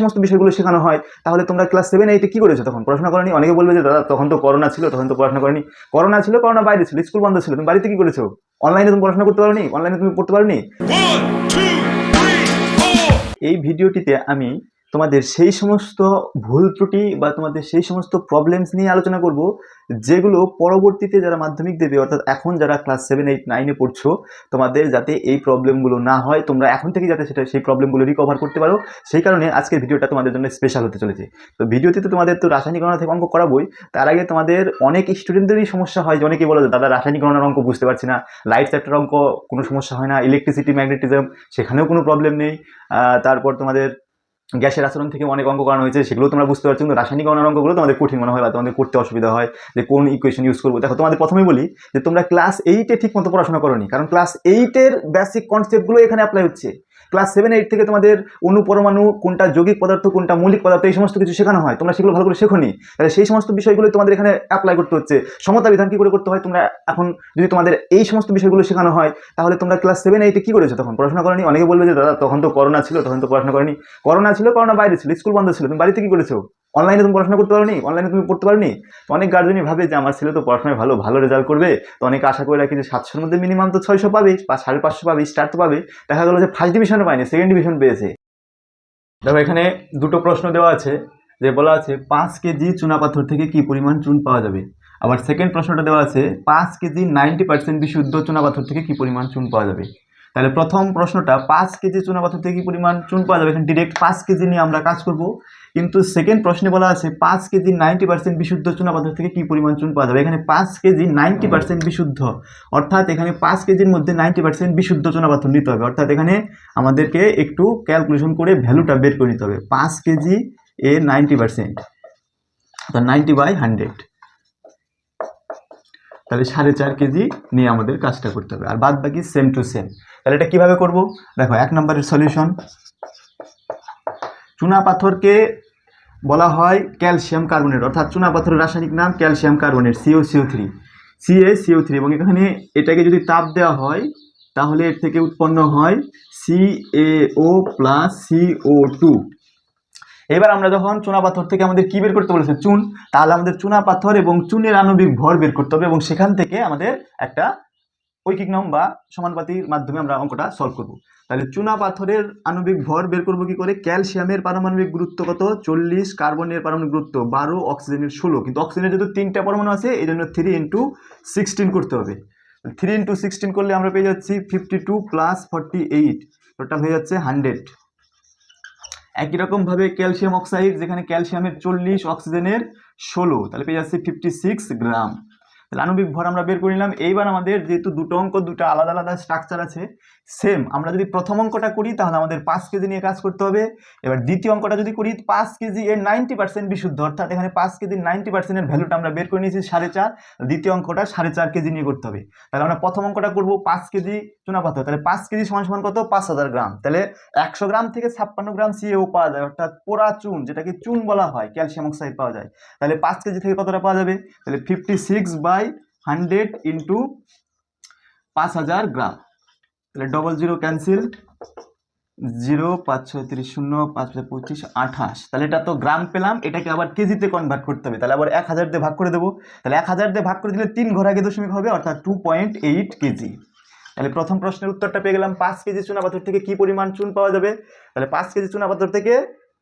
সমস্ত বিষয়গুলো শেখানো হয় তাহলে তোমরা ক্লাস সেভেন এইটে কী করেছ তখন? পড়াশোনা করেনি? অনেকে বলবে যে দাদা তখন তো করোনা ছিল তখন তো পড়াশোনা করেনি। করোনা ছিল করোনা বাইরে ছিল স্কুল বন্ধ ছিল। তুমি বাড়িতে কি করেছ? অনলাইনে তুমি পড়াশোনা করতে পারোনি? অনলাইনে তুমি পড়তে পারোনি. এই ভিডিওটিতে আমি তোমাদের সেই সমস্ত ভুল ত্রুটি বা তোমাদের সেই সমস্ত প্রবলেমস নিয়ে আলোচনা করব, যেগুলো পরবর্তীতে যারা মাধ্যমিক দেবে, অর্থাৎ এখন যারা ক্লাস সেভেন এইট নাইনে পড়ছো, তোমাদের যাতে এই প্রবলেমগুলো না হয়, তোমরা এখন থেকে যাতে সেটা, সেই প্রবলেমগুলো রিকভার করতে পারো। সেই কারণে আজকের ভিডিওটা তোমাদের জন্য স্পেশাল হতে চলেছে। তো ভিডিওতে তো তোমাদের তো রাসায়নিক গণনা থেকে অঙ্ক করাবোই, তার আগে তোমাদের অনেক স্টুডেন্টদেরই সমস্যা হয়, যে অনেকে বলে দাদা, রাসায়নিক গণনার অঙ্ক বুঝতে পারছি না লাইট চ্যাপ্টার অঙ্ক কোনো সমস্যা হয় না ইলেকট্রিসিটি ম্যাগনেটিজম সেখানেও কোনো প্রবলেম নেই। তারপর তোমাদের গ্যাসের আচরণ থেকে অনেক অঙ্ক করানো হয়েছে, সেগুলো তোমরা বুঝতে পারছ, কিন্তু রাসায়নিক গণনার অঙ্কগুলো তোমাদের কঠিন মনে হয় বা তোমাদের করতে অসুবিধা হয় যে কোন ইকুয়েশন ইউজ করব। দেখো, তোমাদের প্রথমেই বলি যে তোমরা ক্লাস এইটে ঠিক মতো পড়াশোনা করোনি, কারণ ক্লাস এইটের বেসিক কনসেপ্টগুলো এখানে অ্যাপ্লাই হচ্ছে। ক্লাস সেভেন এইট থেকে তোমাদের অনুপরমাণু কোনটা যৌগিক পদার্থ, কোনটা মৌলিক পদার্থ, এই সমস্ত কিছু শেখানো হয়। তোমরা সেগুলো ভালো করে শেখো নি তাহলে সেই সমস্ত বিষয়গুলো তোমাদের এখানে অ্যাপ্লাই করতে হচ্ছে। সমতা বিধান কি করে করতে হয়? তোমরা এখন যদি তোমাদের এই সমস্ত বিষয়গুলো শেখানো হয়, তাহলে তোমরা ক্লাস সেভেন এইটে কী করেছ? তখন পড়াশোনা করনি? অনেকে বলবে যে, দাদা, তখন তো করোনা ছিল, তখন তো পড়াশোনা করেনি। করোনা ছিল, করোনা বাইরে ছিল, স্কুল বন্ধ ছিল। তুমি বাড়িতে কী করেছ? অনলাইনে তুমি পড়াশোনা করতে পারোনি? অনলাইনে তুমি পড়তে পারোনি? তো অনেক গার্জেনই ভাবে যে আমার ছেলে তো পড়াশোনায় ভালো ভালো রেজাল্ট করবে। তো অনেকে আশা করে রাখি যে সাতশোর মধ্যে মিনিমাম তো ছয়শো পাবে বা সাড়ে পাঁচশো পাবে স্টার তো পাবে। দেখা গেলো যে ফার্স্ট ডিভিশনে পায়নি সেকেন্ড ডিভিশন পেয়েছে। দেখো, এখানে দুটো প্রশ্ন দেওয়া আছে, যে বলা আছে, পাঁচ কেজি চুনাপাথর থেকে কি পরিমাণ চুন পাওয়া যাবে? আবার সেকেন্ড প্রশ্নটা দেওয়া আছে, পাঁচ কেজি নাইনটি পার্সেন্ট বিশুদ্ধ চুনাপাথর থেকে কি পরিমাণ চুন পাওয়া যাবে? তাহলে প্রথম প্রশ্নটা, পাঁচ কেজি চুনাপাথর থেকে কি পরিমাণ চুন পাওয়া যাবে? এখানে ডিরেক্ট পাঁচ কেজি নিয়ে আমরা কাজ করব। কিন্তু সেকেন্ড প্রশ্নে বলা আছে, পাঁচ কেজি নাইনটি পার্সেন্ট বিশুদ্ধ চুনাপাথর থেকে কি পরিমাণ চুন পাওয়া যাবে? এখানে পাঁচ কেজি নাইনটি পার্সেন্ট বিশুদ্ধ। অর্থাৎ এখানে পাঁচ কেজির মধ্যে নাইনটি পার্সেন্ট বিশুদ্ধ চুনাপাথর নিতে হবে। অর্থাৎ এখানে আমাদেরকে একটু ক্যালকুলেশন করে ভ্যালুটা বের করে নিতে হবে। পাঁচ KG A ninety percent ninety by hundred তাহলে সাড়ে চার কেজি নিয়ে আমাদের কাজটা করতে হবে। আর বাদ বাকি সেম টু সেম তাহলে এটা কীভাবে করব? দেখো, এক নম্বরের সলিউশন চুনা পাথরকে বলা হয় ক্যালসিয়াম কার্বনেট অর্থাৎ চুনা পাথরের রাসায়নিক নাম calcium carbonate CO CO three CA CO three এবং এখানে এটাকে যদি তাপ দেওয়া হয়, তাহলে এর থেকে উৎপন্ন হয় সিএও প্লাস সিও টু এবার আমরা যখন চুনা পাথর থেকে আমাদের কি বের করতে বলেছে? চুন। তাহলে আমাদের চুনা পাথর এবং চুনের আণবিক ভর বের করতে হবে এবং সেখান থেকে আমাদের একটা ঐকিক নাম বা সমানুপাতির মাধ্যমে আমরা অঙ্কটা সলভ করব। তাহলে চুনা পাথরের আণবিক ভর বের করব কি করে? ক্যালসিয়ামের পারমাণবিক গুরুত্ব কত? চল্লিশ। কার্বনের পারমাণবিক গুরুত্ব বারো। অক্সিজেনের ষোলো। কিন্তু অক্সিজেনের যেহেতু তিনটা পরমাণু আছে এই জন্য থ্রি ইন্টু সিক্সটিন করতে হবে। থ্রি ইন্টু সিক্সটিন করলে আমরা পেয়ে যাচ্ছি fifty two plus forty eight total হয়ে যাচ্ছে হান্ড্রেড একই রকমভাবে ক্যালসিয়াম অক্সাইড, যেখানে ক্যালসিয়ামের চল্লিশ, অক্সিজেনের ষোলো, তাহলে পেয়ে যাচ্ছে ফিফটি সিক্স গ্রাম। তাহলে আণবিক ভর আমরা বের করে নিলাম। এইবার আমাদের যেহেতু দুটো অঙ্ক, দুটো আলাদা আলাদা স্ট্রাকচার আছে সেম আমরা যদি প্রথম অঙ্কটা করি তাহলে আমাদের পাঁচ কেজি নিয়ে কাজ করতে হবে। এবার দ্বিতীয় অঙ্কটা যদি করি, পাঁচ কেজি এর নাইনটি পার্সেন্ট বিশুদ্ধ, অর্থাৎ এখানে পাঁচ কেজির নাইনটি পার্সেন্টের ভ্যালুটা আমরা বের করে নিয়েছি সাড়ে চার। দ্বিতীয় অঙ্কটা সাড়ে চার কেজি নিয়ে করতে হবে। তাহলে আমরা প্রথম অঙ্কটা করব পাঁচ কেজি চুনাপাথর। তাহলে পাঁচ কেজি সমান সমান কত? পাঁচ হাজার গ্রাম। তাহলে একশো গ্রাম থেকে ছাপ্পান্ন গ্রাম সিএও পাওয়া যায়, অর্থাৎ পোড়া চুন, যেটাকে চুন বলা হয়, ক্যালসিয়াম অক্সাইড পাওয়া যায়। তাহলে পাঁচ কেজি থেকে কতটা পাওয়া যাবে? তাহলে fifty six by hundred into পাঁচ হাজার গ্রাম। তাহলে ডবল জিরো ক্যান্সেল জিরো পাঁচ ছয় তিরিশ শূন্য, পাঁচ পঁচিশ আঠাশ। তাহলে এটা তো গ্রাম পেলাম, এটাকে আবার কেজিতে কনভার্ট করতে হবে। তাহলে আবার এক হাজার দিয়ে ভাগ করে দেবো। তাহলে এক হাজার দিয়ে ভাগ করে দিলে তিন ঘর আগে দশমিক হবে, অর্থাৎ টু পয়েন্ট এইট কেজি। তাহলে প্রথম প্রশ্নের উত্তরটা পেয়ে গেলাম পাঁচ কেজি চুনাপাথর থেকে কি পরিমাণ চুন পাওয়া যাবে? তাহলে পাঁচ কেজি চুনাপাথর থেকে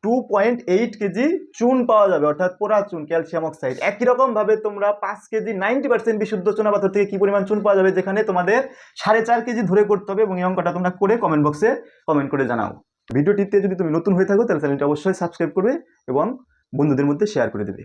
টু পয়েন্ট এইট কেজি চুন পাওয়া যাবে, অর্থাৎ পোড়া চুন ক্যালসিয়াম অক্সাইড একই রকমভাবে তোমরা পাঁচ কেজি নাইনটি পার্সেন্ট বিশুদ্ধ চুনাপাথর থেকে কি পরিমাণ চুন পাওয়া যাবে যেখানে তোমাদের সাড়ে চার কেজি ধরে করতে হবে এবং এই অঙ্কটা তোমরা করে কমেন্ট বক্সে কমেন্ট করে জানাও। ভিডিওটিতে যদি তুমি নতুন হয়ে থাকো, তাহলে চ্যানেলটা অবশ্যই সাবস্ক্রাইব করবে এবং বন্ধুদের মধ্যে শেয়ার করে দেবে।